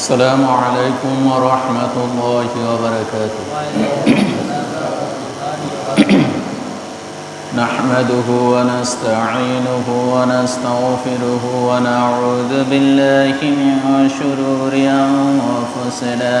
السلام عليكم ورحمة الله وبركاته. نحمده ونستعينه ونستغفره ونعوذ بالله من شرور أنفسنا.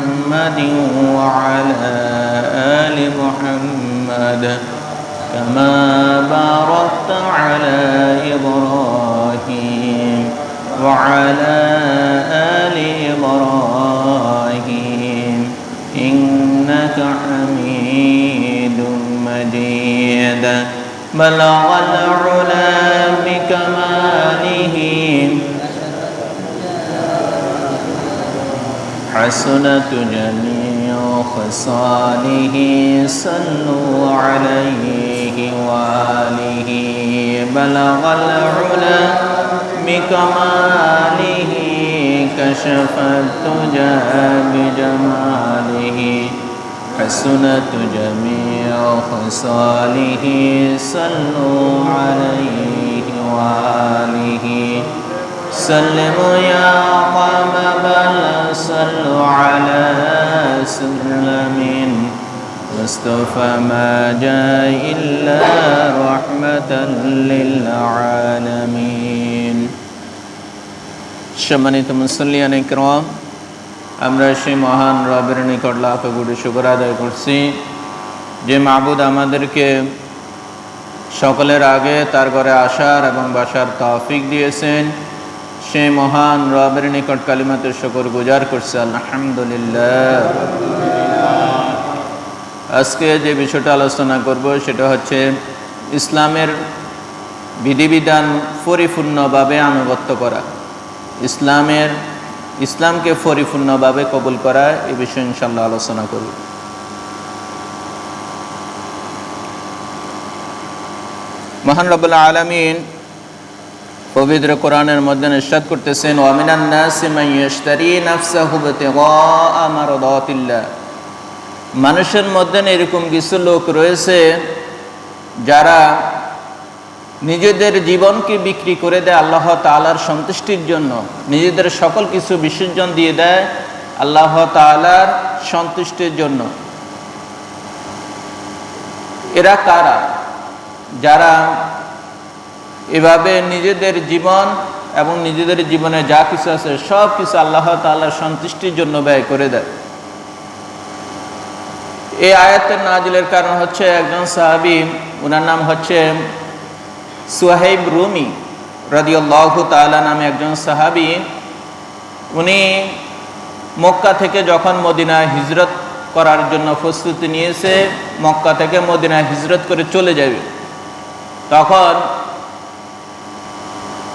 وعلى آل محمد كما باركت على إبراهيم وعلى آل إبراهيم إنك حميد مجيد. بلغ العلا بكماله حسنة جميع خصاله صلوا عليه وآله. بلغ العلا بكماله كشف الدجى بجماله. حسنة جميع خصاله صلوا عليه وآله. سلموا يا قام بل صلوا على سلم مصطفى ما جاء إلا رحمة للعالمين সম্মানিত মুসল্লিয়ান ইকরাম আমরা সেই মহান রবের নিকট লাখ গুরু শুকর আদায় করছি যে মাহবুদ আমাদেরকে সকলের আগে তার ঘরে আসার এবং বাসার তৌফিক দিয়েছেন সেই মহান রবের নিকট কালিমাতে শুকর গুজার করছে, আলহামদুলিল্লাহ। আজকে যে বিষয়টা আলোচনা করব, সেটা হচ্ছে ইসলামের বিধিবিধান পরিপূর্ণভাবে আনুগত্য করা। ইসলামের, ইসলামকে পরিপূর্ণভাবে কবুল করা, এ বিষয়ে ইনশাল্লাহ আলোচনা করব। মহান রবুল্লা আলমিন পবিত্র কোরআনের মধ্যে নিঃসাদ করতেছেন মান মানুষের মধ্যে এরকম কিছু লোক রয়েছে যারা নিজেদের জীবনকে বিক্রি করে দেয় আল্লাহ তালার সন্তুষ্টির জন্য। নিজেদের সকল কিছু বিসর্জন দিয়ে দেয় আল্লাহ তালার সন্তুষ্টির জন্য। এরা কারা? যারা এভাবে নিজেদের জীবন এবং নিজেদের জীবনে যা কিছু আছে, সব কিছু আল্লাহ তাল্লাহ সন্তুষ্টির জন্য ব্যয় করে দেয়। এই আয়াতের নাজিলের কারণ হচ্ছে একজন সাহাবি ওনার নাম হচ্ছে সুহাইব রুমি রদিউল্লাহ তালা নামে একজন সাহাবি, উনি মক্কা থেকে যখন মদিনায় হিজরত করার জন্য প্রস্তুতি নিয়েছে, মক্কা থেকে মদিনায় হিজরত করে চলে যাবে। তখন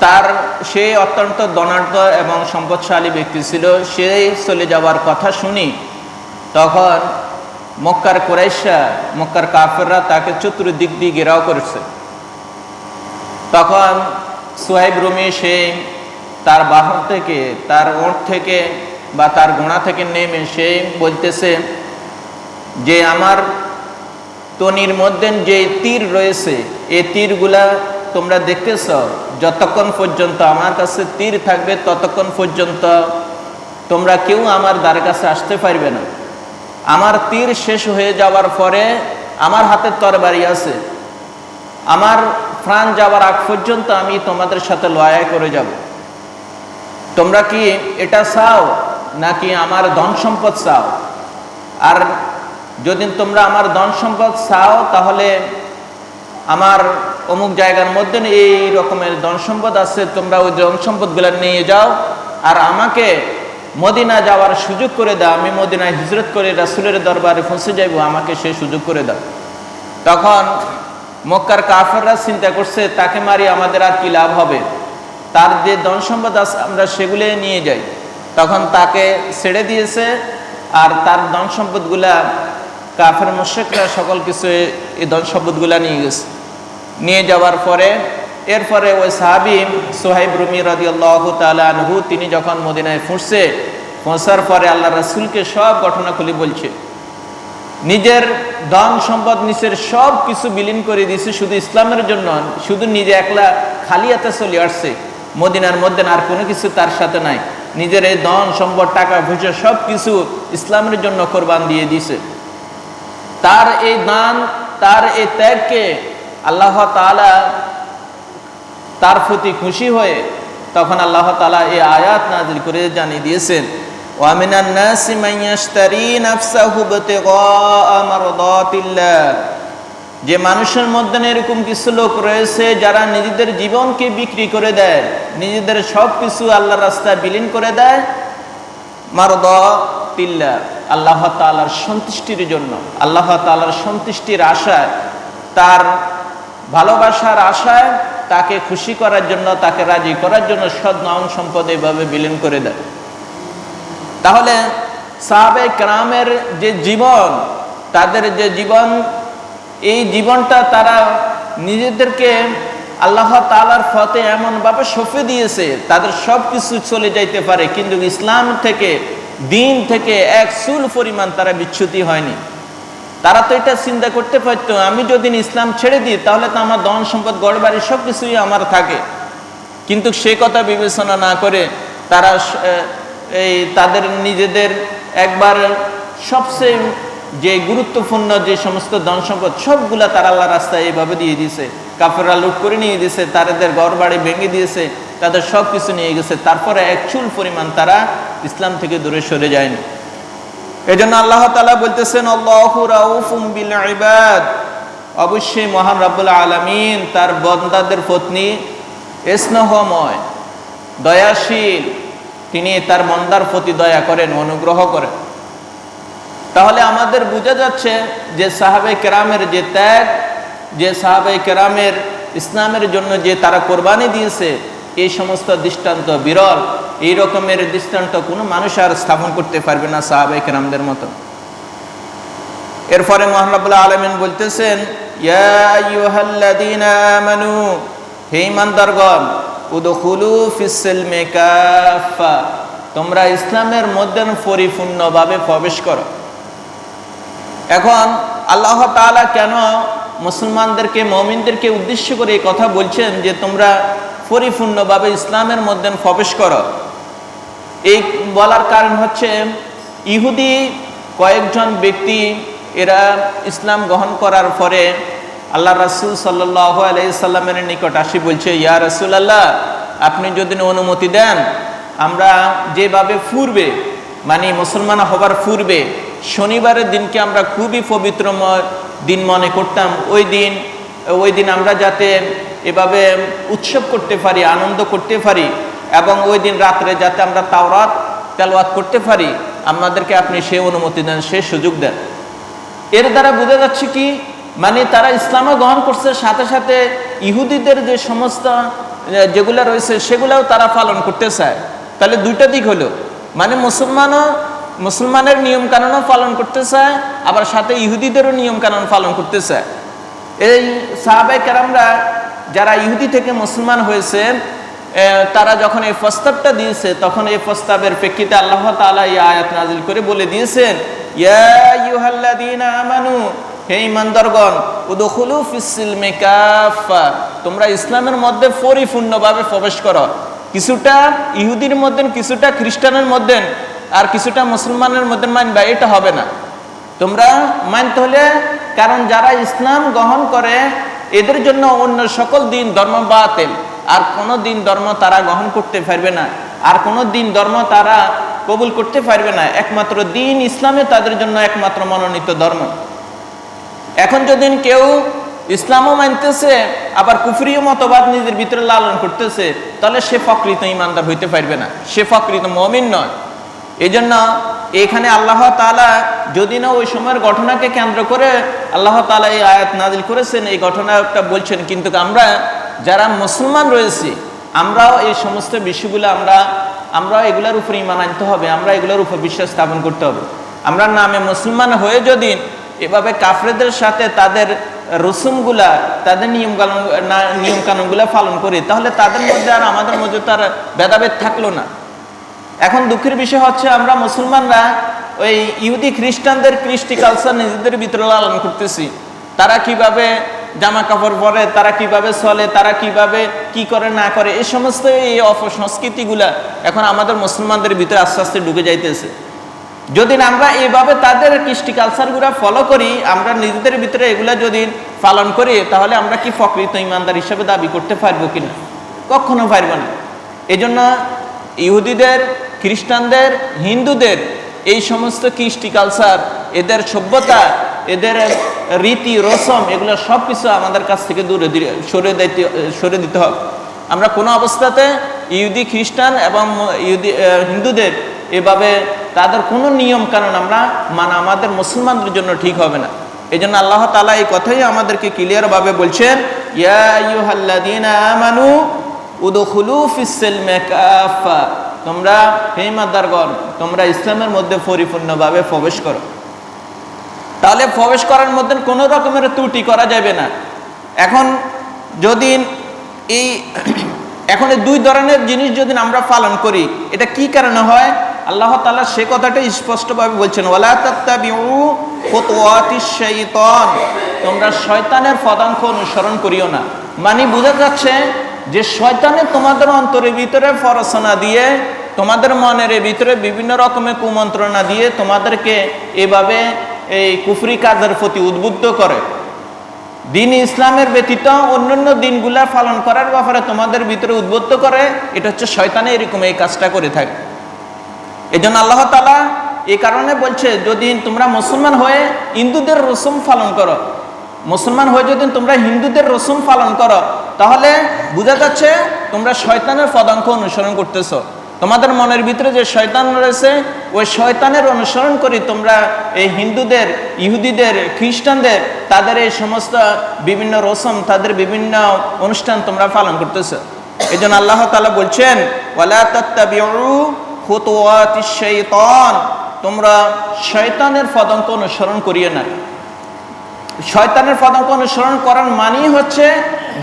তার সে অত্যন্ত ধনাঢ্য এবং সম্পদশালী ব্যক্তি ছিল, সে চলে যাওয়ার কথা শুনি। তখন মক্কার কোরাইশা মক্কার কাফেররা তাকে চতুর্দিক দিয়ে ঘেরাও করেছে। তখন সোহেব রুমি সে তার বাহন থেকে, তার ওঁট থেকে বা তার গোড়া থেকে নেমে সে বলতেছে যে, আমার তনির মধ্যে যে তীর রয়েছে, এই তীরগুলা তোমরা দেখতেছ, যতক্ষণ পর্যন্ত আমার কাছে তীর থাকবে, ততক্ষণ পর্যন্ত তোমরা কেউ আমার দ্বার কাছে আসতে পারবে না। আমার তীর শেষ হয়ে যাওয়ার পরে আমার হাতে তরবারি আছে। আমার প্রাণ যাওয়ার আগ পর্যন্ত আমি তোমাদের সাথে লড়াই করে যাব। তোমরা কি এটা চাও, নাকি আমার ধন সম্পদ চাও? আর যদি তোমরা আমার ধন সম্পদ চাও, তাহলে আমার অমুক জায়গার মধ্যে এই রকমের ধন সম্পদ আছে, তোমরা ওই ধন সম্পদগুলো নিয়ে যাও। আর আমাকে মদিনা যাওয়ার সুযোগ করে দাও, আমি মদিনায় হিজরত করে রাসুলের দরবারে পৌঁছে যাইব, আমাকে সে সুযোগ করে দাও। তখন মক্কার কাফেররা চিন্তা করছে, তাকে মারি আমাদের আর কি লাভ হবে? তার যে ধন সম্পদ আছে, আমরা সেগুলো নিয়ে যাই। তখন তাকে ছেড়ে দিয়েছে, আর তার ধন সম্পদগুলা কাফের মোশেকরা সকল কিছু এই ধন সম্পদগুলা নিয়ে গেছে। নিয়ে যাওয়ার পরে, এরপরে ওই সাহাবি সোহাইব রুমি রাদিয়াল্লাহ তিনি যখন মদিনায় ফুটছে পৌঁছার পরে আল্লাহ রাসূলকে সব ঘটনা খুলে বলছে। নিজের ধন সম্পদ নিচের সব কিছু বিলীন করে দিয়েছে, শুধু ইসলামের জন্য শুধু নিজে একলা খালি হাতে চলে আসছে। মদিনার মধ্যে আর কোনো কিছু তার সাথে নাই। নিজের এই ধন সম্পদ, টাকা, পয়সা, সব কিছু ইসলামের জন্য কোরবান দিয়ে দিছে তার এই দান, তার এই ত্যাগকে আল্লাহ তাআলা তার প্রতি খুশি হয়ে তখন আল্লাহ তাআলা এই আয়াত নাজিল করে জানিয়ে দিয়েছেন ومن الناس من يشتري نفسه ابتغاء مرضات الله যে মানুষের মধ্যে এরকম কিছু লোক রয়েছে যারা নিজেদের জীবনকে বিক্রি করে দেয় নিজেদের সব কিছু আল্লাহর রাস্তায় বিলীন করে দেয় মারদিল্লা আল্লাহ তাআলার সন্তুষ্টির জন্য আল্লাহ তাআলার সন্তুষ্টির আশায় তার ভালোবাসার আশায় তাকে খুশি করার জন্য, তাকে রাজি করার জন্য সদ নাম সম্পদ এভাবে বিলীন করে দেয়। তাহলে সাহাবে ক্রামের যে জীবন, তাদের যে জীবন, এই জীবনটা তারা নিজেদেরকে আল্লাহ তালার ফতে এমনভাবে সফে দিয়েছে, তাদের সব কিছু চলে যাইতে পারে, কিন্তু ইসলাম থেকে, দিন থেকে এক চুল পরিমাণ তারা বিচ্যুতি হয়নি। তারা তো এটা চিন্তা করতে পারতো, আমি যদি ইসলাম ছেড়ে দিই, তাহলে তো আমার ধন সম্পদ গড় বাড়ি সব কিছুই আমার থাকে। কিন্তু সে কথা বিবেচনা না করে তারা এই তাদের নিজেদের একবার সবচেয়ে যে গুরুত্বপূর্ণ যে সমস্ত ধন সম্পদ, সবগুলা তারা আল্লাহ রাস্তায় এইভাবে দিয়ে দিয়েছে। কাফেররা লুট করে নিয়ে দিয়েছে তাদের ঘর বাড়ি ভেঙে দিয়েছে, তাদের সব কিছু নিয়ে গেছে। তারপরে এক চুল পরিমাণ তারা ইসলাম থেকে দূরে সরে যায়নি। এই জন্য আল্লাহ তালা বলতেছেন ইবাদ। অবশ্যই মহান রাবুল আলমিন তার বন্দাদের পত্নী স্নেহময়, দয়াশীল, তিনি তার মন্দার প্রতি দয়া করেন, অনুগ্রহ করেন। তাহলে আমাদের বোঝা যাচ্ছে যে সাহাবে কেরামের যে ত্যাগ, যে সাহাবে কেরামের ইসলামের জন্য যে তারা কোরবানি দিয়েছে, এই সমস্ত দৃষ্টান্ত বিরল। এই রকমের দৃষ্টান্ত কোনো মানুষ আর স্থাপন করতে পারবে না সাহাবে কেরামদের মতো। এরপরে মহানবুল্লাহ আলমিন বলতেছেন হে ইমানদারগণ উদখুলু ফিসেল মেকাফা তোমরা ইসলামের মধ্যে পরিপূর্ণভাবে প্রবেশ করো। এখন আল্লাহ তাআলা কেন মুসলমানদেরকে, মমিনদেরকে উদ্দেশ্য করে এই কথা বলছেন যে তোমরা পরিপূর্ণভাবে ইসলামের মধ্যে প্রবেশ করো? এই বলার কারণ হচ্ছে ইহুদি কয়েকজন ব্যক্তি এরা ইসলাম গ্রহণ করার পরে আল্লাহ রাসুল সাল্লাহ আলাইসাল্লামের নিকট আসি বলছে, ইয়া রাসুল আল্লাহ আপনি যদি অনুমতি দেন, আমরা যেভাবে ফুরবে মানে মুসলমান হবার ফুরবে, শনিবারের দিনকে আমরা খুবই পবিত্রময় দিন মনে করতাম। ওই দিন ওই দিন আমরা যাতে এভাবে উৎসব করতে পারি, আনন্দ করতে পারি এবং ওই দিন রাত্রে যাতে আমরা তাওরাত তেলওয়াত করতে পারি আমাদেরকে আপনি সে অনুমতি দেন সে সুযোগ দেন। এর দ্বারা বোঝা যাচ্ছে কি মানে তারা ইসলামও গ্রহণ করছে, সাথে সাথে ইহুদিদের যে সমস্ত যেগুলো রয়েছে, সেগুলোও তারা পালন করতে চায়। তাহলে দুইটা দিক হলো মানে মুসলমানও, মুসলমানের নিয়ম কানুনও পালন করতে চায়, আবার সাথে ইহুদিদেরও নিয়ম কানুন পালন করতে চায়। এই সাহাবাই কেরামরা যারা ইহুদি থেকে মুসলমান হয়েছে তারা যখন এই প্রস্তাবটা দিয়েছে, তখন এই প্রস্তাবের প্রেক্ষিতে আল্লাহ তাআলা এই আয়াত নাজিল করে বলে দিয়েছেন আমানু, হে ইমানদারগণ উদখুলু ফিসসিলমি কাফা তোমরা ইসলামের মধ্যে পরিপূর্ণভাবে প্রবেশ করো। কিছুটা ইহুদির মধ্যে, কিছুটা খ্রিস্টানের মধ্যে, আর কিছুটা মুসলমানের মধ্যে মানবা, এটা হবে না। তোমরা মানতে হলে, কারণ যারা ইসলাম গ্রহণ করে, এদের জন্য অন্য সকল দিন ধর্ম বাতিল। আর কোনো দিন ধর্ম তারা গ্রহণ করতে পারবে না। আর কোনো দিন ধর্ম তারা কবুল করতে পারবে না। একমাত্র দিন ইসলামে তাদের জন্য একমাত্র মনোনীত ধর্ম। এখন যদি কেউ ইসলামও মানতেছে, আবার কুফরিও মতবাদ নিজের ভিতরে লালন করতেছে, তাহলে সে প্রকৃত ইমানদার হইতে পারবে না। সে প্রকৃত মমিন নয়। এই জন্য এখানে আল্লাহ তালা যদি না ওই সময়ের ঘটনাকে কেন্দ্র করে আল্লাহ তালা এই আয়াত নাজিল করেছেন, এই ঘটনাটা বলছেন, কিন্তু আমরা যারা মুসলমান রয়েছি, আমরাও এই সমস্ত বিষয়গুলো আমরা আমরা এগুলোর উপর ইমান আনতে হবে, আমরা এগুলোর উপর বিশ্বাস স্থাপন করতে হবে। আমরা নামে মুসলমান হয়ে যদি এভাবে কাফরেদের সাথে তাদের রসুমগুলা, তাদের নিয়ম কানুন নিয়ম কানুনগুলা পালন করি, তাহলে তাদের মধ্যে আর আমাদের মধ্যে তার ভেদাভেদ থাকল না। এখন দুঃখের বিষয় হচ্ছে আমরা মুসলমানরা ওই ইহুদি খ্রিস্টানদের কৃষ্টি কালচার নিজেদের ভিতরে লালন করতেছি। তারা কীভাবে জামা কাপড় পরে তারা কীভাবে চলে, তারা কীভাবে কি করে, না করে এই সমস্ত এই অপসংস্কৃতিগুলা এখন আমাদের মুসলমানদের ভিতরে আস্তে আস্তে ঢুকে যাইতেছে। যদি আমরা এইভাবে তাদের কৃষ্টি কালচারগুলো ফলো করি, আমরা নিজেদের ভিতরে এগুলা যদি পালন করি, তাহলে আমরা কি প্রকৃত ইমানদার হিসেবে দাবি করতে পারব কিনা? কখনো পারব না। এই জন্য ইহুদিদের, খ্রিস্টানদের, হিন্দুদের এই সমস্ত কৃষ্টি কালচার, এদের সভ্যতা এদের রীতি, রসম এগুলো সব কিছু আমাদের কাছ থেকে দূরে সরে দিতে সরে দিতে হবে। আমরা কোনো অবস্থাতে ইহুদি, খ্রিস্টান এবং ইহুদি হিন্দুদের এভাবে তাদের কোনো নিয়ম কারণ আমরা মানে আমাদের মুসলমানদের জন্য ঠিক হবে না। এই জন্য আল্লাহ তালা এই কথাই আমাদেরকে ক্লিয়ারভাবে বলছেন আমানু তোমরা, হে ইমানদারগণ, তোমরা ইসলামের মধ্যে পরিপূর্ণভাবে প্রবেশ করো। তাহলে প্রবেশ করার মধ্যে কোনো রকমের ত্রুটি করা যাবে না। এখন যদি এই এখন এই দুই ধরনের জিনিস যদি আমরা পালন করি, এটা কি কারণে হয়? আল্লাহ তালা সে কথাটা স্পষ্টভাবে বলছেন তাত্তাবিউ তোমরা শয়তানের পদাঙ্ক অনুসরণ করিও না। মানে বোঝা যাচ্ছে যে শয়তানে তোমাদের অন্তরের ভিতরে ফরসনা দিয়ে, তোমাদের মনের ভিতরে বিভিন্ন রকমের কুমন্ত্রণা দিয়ে তোমাদেরকে এভাবে এই কুফরি কাজের প্রতি উদ্বুদ্ধ করে। দিন ইসলামের ব্যতীত অন্যান্য দিনগুলা পালন করার ব্যাপারে তোমাদের ভিতরে উদ্বুদ্ধ করে, এটা হচ্ছে শয়তানে এরকম এই কাজটা করে থাকে। এই জন্য আল্লাহ তালা এই কারণে বলছে, যদি তোমরা মুসলমান হয়ে হিন্দুদের রসুম পালন করো, মুসলমান হয়ে যদি তোমরা হিন্দুদের রসুম পালন করো, তাহলে বোঝা যাচ্ছে তোমরা শয়তানের পদাঙ্ক অনুসরণ করতেছো। তোমাদের মনের ভিতরে যে শয়তান রয়েছে ওই শয়তানের অনুসরণ করি তোমরা এই হিন্দুদের, ইহুদিদের, খ্রিস্টানদের, তাদের এই সমস্ত বিভিন্ন রসম, তাদের বিভিন্ন অনুষ্ঠান তোমরা পালন করতেছ। এই জন্য আল্লাহ তালা বলছেন তোমরা শয়তানের পদঙ্ক অনুসরণ করিয়ে না। শয়তানের পদাঙ্ক অনুসরণ করার মানেই হচ্ছে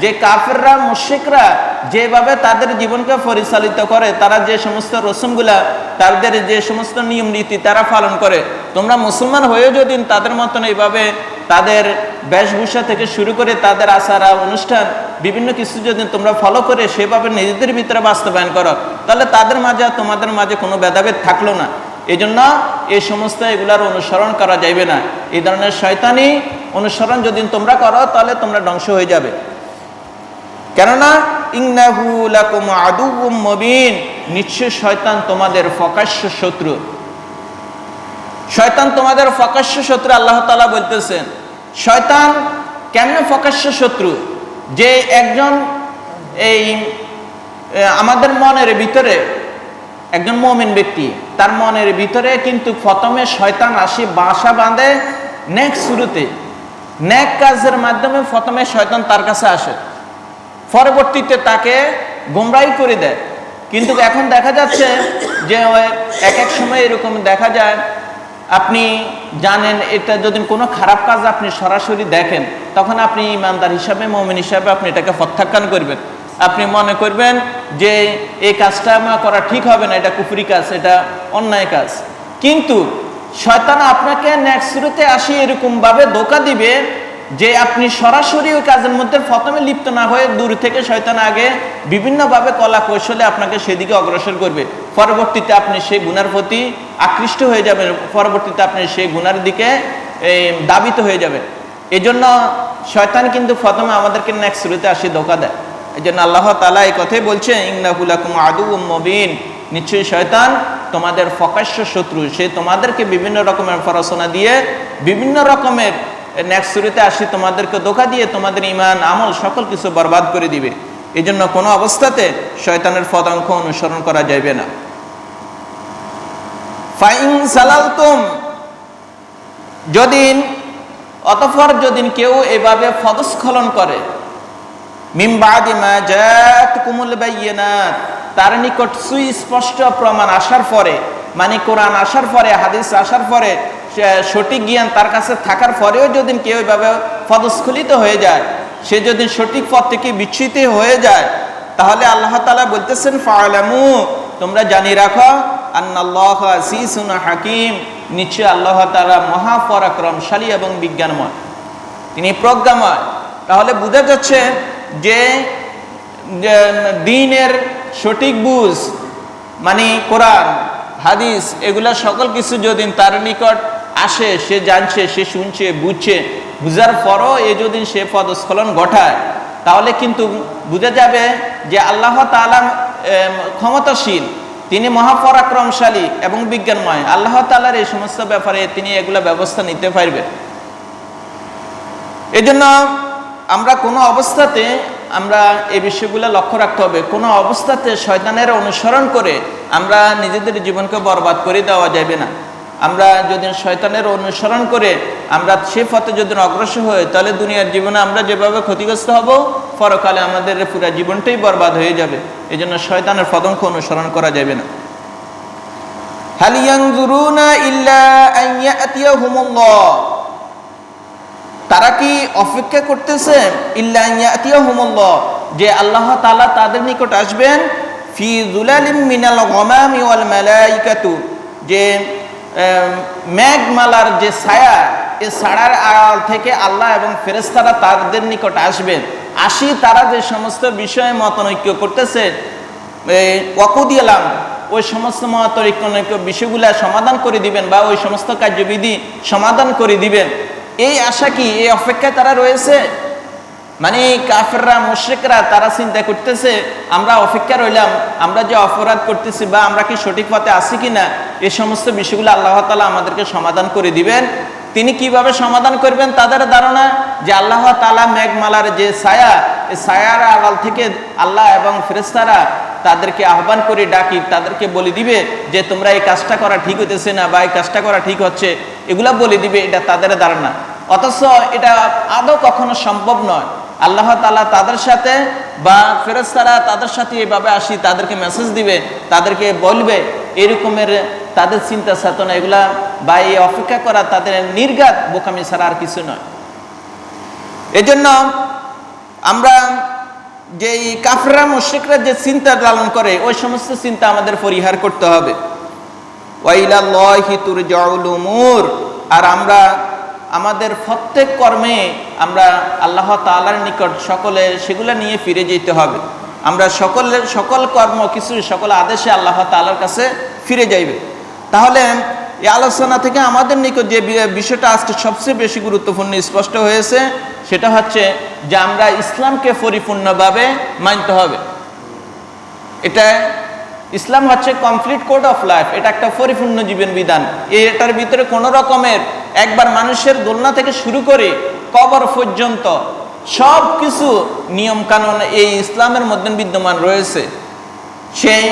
যে কাফেররা মুশিকরা যেভাবে তাদের জীবনকে পরিচালিত করে, তারা যে সমস্ত রসুমগুলা তাদের যে সমস্ত নিয়ম নীতি তারা পালন করে। তোমরা মুসলমান হয়েও যদি তাদের মতন এইভাবে তাদের বেশভূষা থেকে শুরু করে তাদের আচারা অনুষ্ঠান, বিভিন্ন কিছু যদি তোমরা ফলো করে সেভাবে নিজেদের ভিতরে বাস্তবায়ন করো, তাহলে তাদের মাঝে তোমাদের মাঝে কোনো ভেদাভেদ থাকল না। এই জন্য এই সমস্ত এগুলার অনুসরণ করা যাইবে না। এই ধরনের শয়তানি অনুসরণ যদি তোমরা করো, তাহলে তোমরা ধ্বংস হয়ে যাবে। কেননা, ইন্নাহু লাকুম মুবিন। নিশ্চয় শয়তান তোমাদের প্রকাশ্য শত্রু। শয়তান তোমাদের প্রকাশ্য শত্রু, আল্লাহ তালা বলতেছেন। শয়তান কেমনে প্রকাশ্য শত্রু? যে একজন এই আমাদের মনের ভিতরে, একজন মমিন ব্যক্তি, তার মনের ভিতরে কিন্তু প্রথমে শয়তান আসি বাসা বাঁধে নেক্সট শুরুতে। নেক কাজের মাধ্যমে প্রথমে শয়তান তার কাছে আসে। পরবর্তীতে তাকে গোমরাই করে দেয়। কিন্তু এখন দেখা যাচ্ছে যে এক এক সময় এরকম দেখা যায়, আপনি জানেন এটা যদি কোনো খারাপ কাজ আপনি সরাসরি দেখেন, তখন আপনি ইমানদার হিসাবে, মমিন হিসাবে আপনি এটাকে প্রত্যাখ্যান করবেন। আপনি মনে করবেন যে এই কাজটা করা ঠিক হবে না, এটা কুপুরি কাজ, এটা অন্যায় কাজ। কিন্তু শয়তান আপনাকে নেক্সট শুরুতে আসি এরকমভাবে ধোকা দিবে যে আপনি সরাসরি ওই কাজের মধ্যে প্রথমে লিপ্ত না হয়ে দূর থেকে শয়তান আগে বিভিন্নভাবে কলা কৌশলে আপনাকে সেদিকে অগ্রসর করবে। পরবর্তীতে আপনি সেই গুণার প্রতি আকৃষ্ট হয়ে যাবেন, পরবর্তীতে আপনি সেই গুণার দিকে দাবিত হয়ে যাবেন। এই জন্য শয়তান কিন্তু প্রথমে আমাদেরকে নেক্সট শুরুতে আসি ধোকা দেয়। এই জন্য আল্লাহ তালা এই কথাই বলছে ইংনাহুলাকুম আদু মবিন। নিশ্চয়ই শয়তান তোমাদের প্রকাশ্য শত্রু, সে তোমাদেরকে বিভিন্ন রকমের পড়াশোনা দিয়ে, বিভিন্ন রকমের নেক্সট আসি, তোমাদেরকে ধোকা দিয়ে তোমাদের ইমান আমল সকল কিছু বরবাদ করে দিবে। এই জন্য কোনো অবস্থাতে শয়তানের পদাঙ্ক অনুসরণ করা যাবে না। ফাইন সালালতুম, যদিন, অতঃপর যদিন কেউ এভাবে ফদস্খলন করে তার নিকট সুস্পষ্ট প্রমাণ আসার পরে মানে কোরআন আসার পরে, হাদিস আসার পরে সঠিক জ্ঞান তার কাছে থাকার পরেও যদি কেউ এভাবে পদস্খলিত হয়ে যায়, সে যদি সঠিক পথ থেকে বিচ্ছিত হয়ে যায়, তাহলে আল্লাহ তাআলা বলতেছেন ফালামু তোমরা জানি রাখো, আন্নাল্লাহ আসিসুন হাকিম নিশ্চয় আল্লাহ তাআলা মহাপরাক্রমশালী এবং বিজ্ঞানময়। তিনি প্রজ্ঞাময়। তাহলে বোঝা যাচ্ছে যে দিনের সঠিক বুঝ মানে কোরআন হাদিস এগুলা সকল কিছু যদি তার নিকট আসে সে জানছে সে শুনছে বুঝছে বুঝার পরও এ যদি সে পদস্খলন ঘটায় তাহলে কিন্তু বোঝা যাবে যে আল্লাহ এম, ক্ষমতাশীল তিনি মহাপরাক্রমশালী এবং বিজ্ঞানময় আল্লাহ তালার এই সমস্ত ব্যাপারে তিনি এগুলা ব্যবস্থা নিতে পারবেন। এই জন্য আমরা কোনো অবস্থাতে আমরা এই বিষয়গুলো লক্ষ্য রাখতে হবে। কোনো অবস্থাতে শয়তানের অনুসরণ করে আমরা নিজেদের জীবনকে বরবাদ করে দেওয়া যাবে না। আমরা যদি শয়তানের অনুসরণ করে আমরা সে পথে যদি অগ্রসর হই, তাহলে দুনিয়ার জীবনে আমরা যেভাবে ক্ষতিগ্রস্ত হব, পরকালে আমাদের পুরো জীবনটাই বরবাদ হয়ে যাবে। এই জন্য শয়তানের পদঙ্ক অনুসরণ করা যাবে না। হাল ইয়ানজুরুনা ইল্লা আন ইয়াতিয়াহুমুল্লাহ। তারা কি অপেক্ষা করতেছে? ইল্লা ইয়াতিয়াহুমুল্লাহ। যে আল্লাহ তালা তাদের নিকট আসবেন ফি যুলালিম মিনাল গমামি ওয়াল মালাইকাতু। যে আম, মেঘমালার যে ছায়া এ ছাড়ার আড়াল থেকে আল্লাহ এবং ফেরেশতারা তাদের নিকট আসবেন। আসি তারা যে সমস্ত বিষয়ে মতনৈক্য করতেছে ওয়াকুদিয়ালাম ওই সমস্ত মতৈক্য বিষয়গুলা সমাধান করে দিবেন বা ওই সমস্ত কার্যবিধি সমাধান করে দিবেন। এই আশা কি, এই অপেক্ষায় তারা রয়েছে? মানে কাফেররা, মুশ্রিকরা তারা চিন্তা করতেছে, আমরা অপেক্ষা রইলাম, আমরা যে অপরাধ করতেছি বা আমরা কি সঠিক পথে আছি কি না এই সমস্ত বিষয়গুলো আল্লাহ তালা আমাদেরকে সমাধান করে দিবেন। তিনি কীভাবে সমাধান করবেন তাদের ধারণা? যে আল্লাহ তালা মেঘমালার যে ছায়া, এই ছায়ার আড়াল থেকে আল্লাহ এবং ফেরেস্তারা তাদেরকে আহ্বান করে ডাকি, তাদেরকে বলে দিবে যে তোমরা এই কাজটা করা ঠিক হইতেছে না বা এই কাজটা করা ঠিক হচ্ছে, এগুলা বলে দিবে, এটা তাদের ধারণা অথচ এটা আদৌ কখনো সম্ভব নয়। আল্লাহ তালা তাদের সাথে বা ফেরেস্তারা তাদের সাথে এভাবে আসি, তাদেরকে মেসেজ দিবে, তাদেরকে বলবে, এরকমের তাদের চিন্তা চেতনা এগুলা বা এই অপেক্ষা করা তাদের নির্ঘাত বোকামি ছাড়া আর কিছু নয়। এজন্য আমরা যে এই কাফরা মুশ্রিকরা যে চিন্তা লালন করে, ওই সমস্ত চিন্তা আমাদের পরিহার করতে হবে। আর আমরা, আমাদের প্রত্যেক কর্মে আমরা আল্লাহ তালার নিকট সকলে, সেগুলো নিয়ে ফিরে যেতে হবে। আমরা সকলের সকল কর্ম, কিছু সকল আদেশে আল্লাহ তালার কাছে ফিরে যাইবে। তাহলে এই আলোচনা থেকে আমাদের নিকট যে বিষয়টা আজকে সবচেয়ে বেশি গুরুত্বপূর্ণ, স্পষ্ট হয়েছে সেটা হচ্ছে যে আমরা ইসলামকে পরিপূর্ণভাবে মানতে হবে। এটা ইসলাম হচ্ছে কমপ্লিট কোড অফ লাইফ এটা একটা পরিপূর্ণ জীবন বিধান। এটার ভিতরে কোনো রকমের একবার মানুষের দোলনা থেকে শুরু করে কবর পর্যন্ত সব কিছু নিয়ম কানুন এই ইসলামের মধ্যে বিদ্যমান রয়েছে। সেই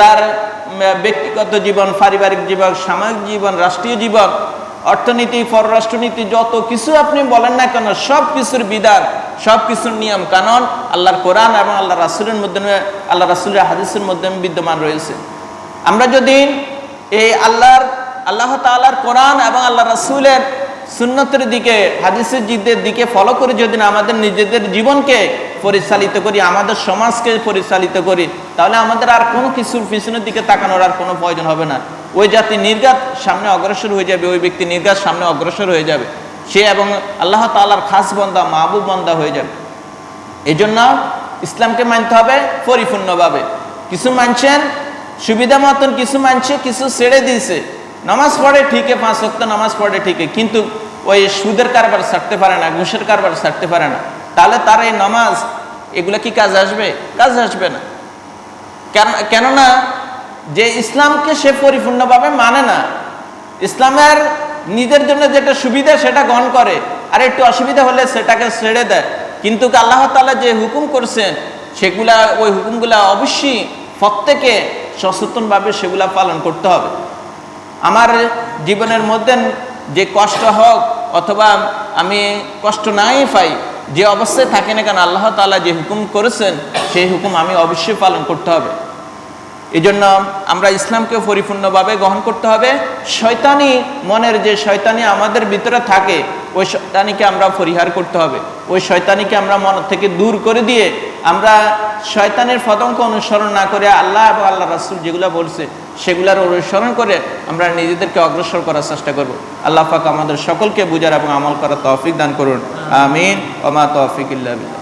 তার ব্যক্তিগত জীবন, পারিবারিক জীবন সামাজিক জীবন, রাষ্ট্রীয় জীবন অর্থনীতি, পররাষ্ট্রনীতি, যত কিছু আপনি বলেন না কেন, সব কিছুর বিধান, সব কিছুর নিয়ম কানন আল্লাহর কোরআন এবং আল্লাহ রাসুলের মধ্যে আল্লাহ রাসুলের হাদিসের মধ্যে বিদ্যমান রয়েছে। আমরা যদি এই আল্লাহর, আল্লাহ তাআলার কোরআন এবং আল্লাহ রাসুলের সুন্নতের দিকে, হাদিসের জিদের দিকে ফলো করে যদি আমাদের নিজেদের জীবনকে পরিচালিত করি, আমাদের সমাজকে পরিচালিত করি, তাহলে আমাদের আর কোনো কিছুর পিছনের দিকে তাকানোর আর কোনো প্রয়োজন হবে না। ওই জাতি নির্গাত সামনে অগ্রসর হয়ে যাবে, ওই ব্যক্তি নির্গাত সামনে অগ্রসর হয়ে যাবে। সে এবং আল্লাহ তাআলার খাস বন্দা, মাহবুব বন্দা হয়ে যাবে। এই জন্য ইসলামকে মানতে হবে পরিপূর্ণভাবে। কিছু মানছেন সুবিধা মতন কিছু মানছে, কিছু ছেড়ে দিয়েছে। নামাজ পড়ে ঠিকই, পাঁচ ওয়াক্ত নামাজ পড়ে ঠিকই, কিন্তু ওই সুদের কারবার ছাড়তে পারে না, ঘুষের কারবার ছাড়তে পারে না। তাহলে তার এই নামাজ, এগুলো কি কাজ আসবে? কাজ আসবে না। কেন, কেননা যে ইসলামকে সে পরিপূর্ণভাবে মানে না, ইসলামের নিজের জন্য যেটা সুবিধা সেটা গ্রহণ করে, আর একটু অসুবিধা হলে সেটাকে ছেড়ে দেয়। কিন্তু আল্লাহ তালা যে হুকুম করছেন, সেগুলা, ওই হুকুমগুলা অবশ্যই প্রত্যেকে সচেতনভাবে সেগুলা পালন করতে হবে। আমার জীবনের মধ্যে যে কষ্ট হোক অথবা আমি কষ্ট নাই পাই, যে অবস্থায় থাকে না কেন, আল্লাহ তাআলা যে হুকুম করেছেন, সেই হুকুম আমি অবশ্যই পালন করতে হবে। এই জন্য আমরা ইসলামকে পরিপূর্ণভাবে গ্রহণ করতে হবে। শয়তানি মনের যে শয়তানি আমাদের ভিতরে থাকে, ওই শয়তানিকে আমরা পরিহার করতে হবে। ওই শয়তানিকে আমরা মন থেকে দূর করে দিয়ে আমরা শয়তানের ফতঙ্ক অনুসরণ না করে আল্লাহ এবং আল্লাহ রাসুল যেগুলো বলছে, সেগুলোর অনুসরণ করে আমরা নিজেদেরকে অগ্রসর করার চেষ্টা করব। আল্লাহ পাক আমাদের সকলকে বুঝার এবং আমল করার তৌফিক দান করুন। আমিন। ওমা তৌফিক ইল্লা